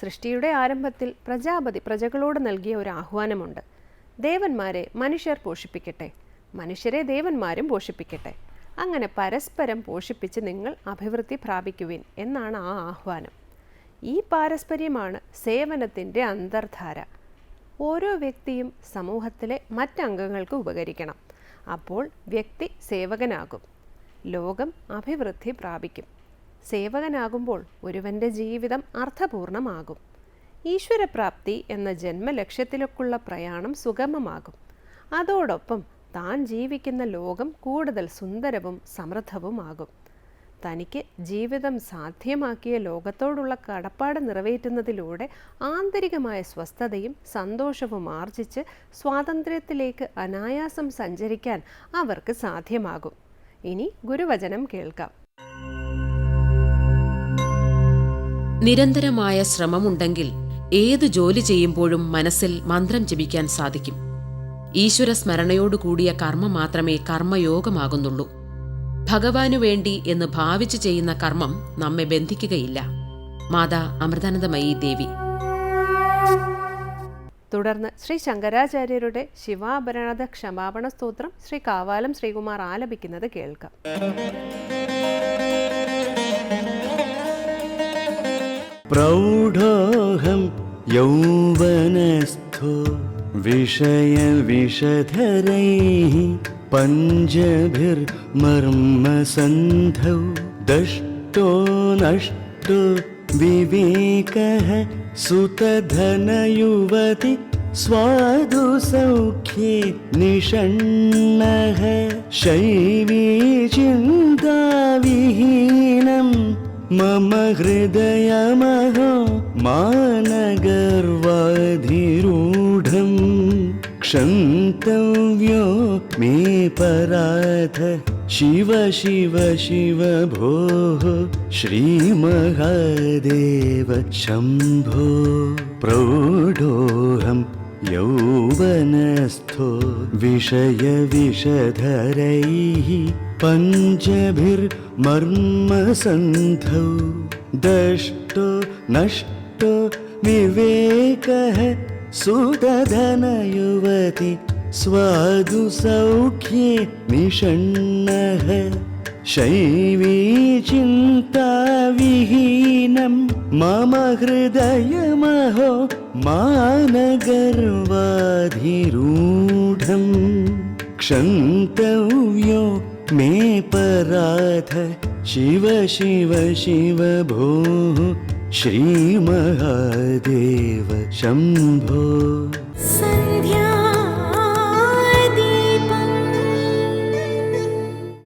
സൃഷ്ടിയുടെ ആരംഭത്തിൽ പ്രജാപതി പ്രജകളോട് നൽകിയ ഒരു ആഹ്വാനമുണ്ട്. ദേവന്മാരെ മനുഷ്യർ പോഷിപ്പിക്കട്ടെ. മനുഷ്യരെ ദേവന്മാരും പോഷിപ്പിക്കട്ടെ. അങ്ങനെ പരസ്പരം പോഷിപ്പിച്ച് നിങ്ങൾ അഭിവൃദ്ധി പ്രാപിക്കുവിൻ എന്നാണ് ആ ആഹ്വാനം. ഈ പാരസ്പര്യമാണ് സേവനത്തിന്റെ അന്തർധാര. ഓരോ വ്യക്തിയും സമൂഹത്തിലെ മറ്റംഗങ്ങൾക്ക് ഉപകരിക്കണം. അപ്പോൾ വ്യക്തി സേവകനാകും. ലോകം അഭിവൃദ്ധി പ്രാപിക്കും. സേവകനാകുമ്പോൾ ഒരുവന്റെ ജീവിതം അർത്ഥപൂർണമാകും. ഈശ്വരപ്രാപ്തി എന്ന ജന്മലക്ഷ്യത്തിലേക്കുള്ള പ്രയാണം സുഗമമാകും. അതോടൊപ്പം താൻ ജീവിക്കുന്ന ലോകം കൂടുതൽ സുന്ദരവും സമൃദ്ധവുമാകും. തനിക്ക് ജീവിതം സാധ്യമാക്കിയ ലോകത്തോടുള്ള കടപ്പാട് നിറവേറ്റുന്നതിലൂടെ ആന്തരികമായ സ്വസ്ഥതയും സന്തോഷവും ആർജിച്ച് സ്വാതന്ത്ര്യത്തിലേക്ക് അനായാസം സഞ്ചരിക്കാൻ അവർക്ക് സാധ്യമാകും. ഇനി ഗുരുവചനം കേൾക്കാം. നിരന്തരമായ ശ്രമമുണ്ടെങ്കിൽ ഏത് ജോലി ചെയ്യുമ്പോഴും മനസ്സിൽ മന്ത്രം ജപിക്കാൻ സാധിക്കും. ഈശ്വര സ്മരണയോടുകൂടിയ കർമ്മം മാത്രമേ കർമ്മയോഗമാകുന്നുള്ളൂ. ഭഗവാനു വേണ്ടി എന്ന് ഭാവിച്ചു ചെയ്യുന്ന കർമ്മം നമ്മെ ബന്ധിക്കുകയില്ല. മാതാ അമൃതാനന്ദമയി ദേവി. തുടർന്ന് ശ്രീ ശങ്കരാചാര്യരുടെ ശിവാഭരണത ക്ഷമാപണ സ്തോത്രം ശ്രീ കാവാലം ശ്രീകുമാർ ആലപിക്കുന്നത് കേൾക്കാം. प्रौढोऽहं यौवनस्थो विषयविषधरैः पञ्चभिर्मर्मसन्धौ दष्टो नष्टो विवेकः सुतधनयुवति स्वादु सौख्ये निषण्णः शैवी चिन्ताविहीनम् मम हृदयमहो मानगर्वाधिरूढम् क्षन्तव्यो मे पराध शिव शिव शिव भोः श्रीमहादेव शम्भो प्रौढोऽहं यौवनस्थो विषयविषधरैः पञ्चभिर्मर्मसन्धौ। दष्टो नष्टो विवेकः सुदधनयुवति स्वादु सौख्ये निषण्णः। शैवी चिन्ताविहीनं मम हृदयमहो मानगर्वाधिरूढम् क्षन्तव्यो मे पराध शिव शिव शिव भोः श्रीमहादेव शम्भो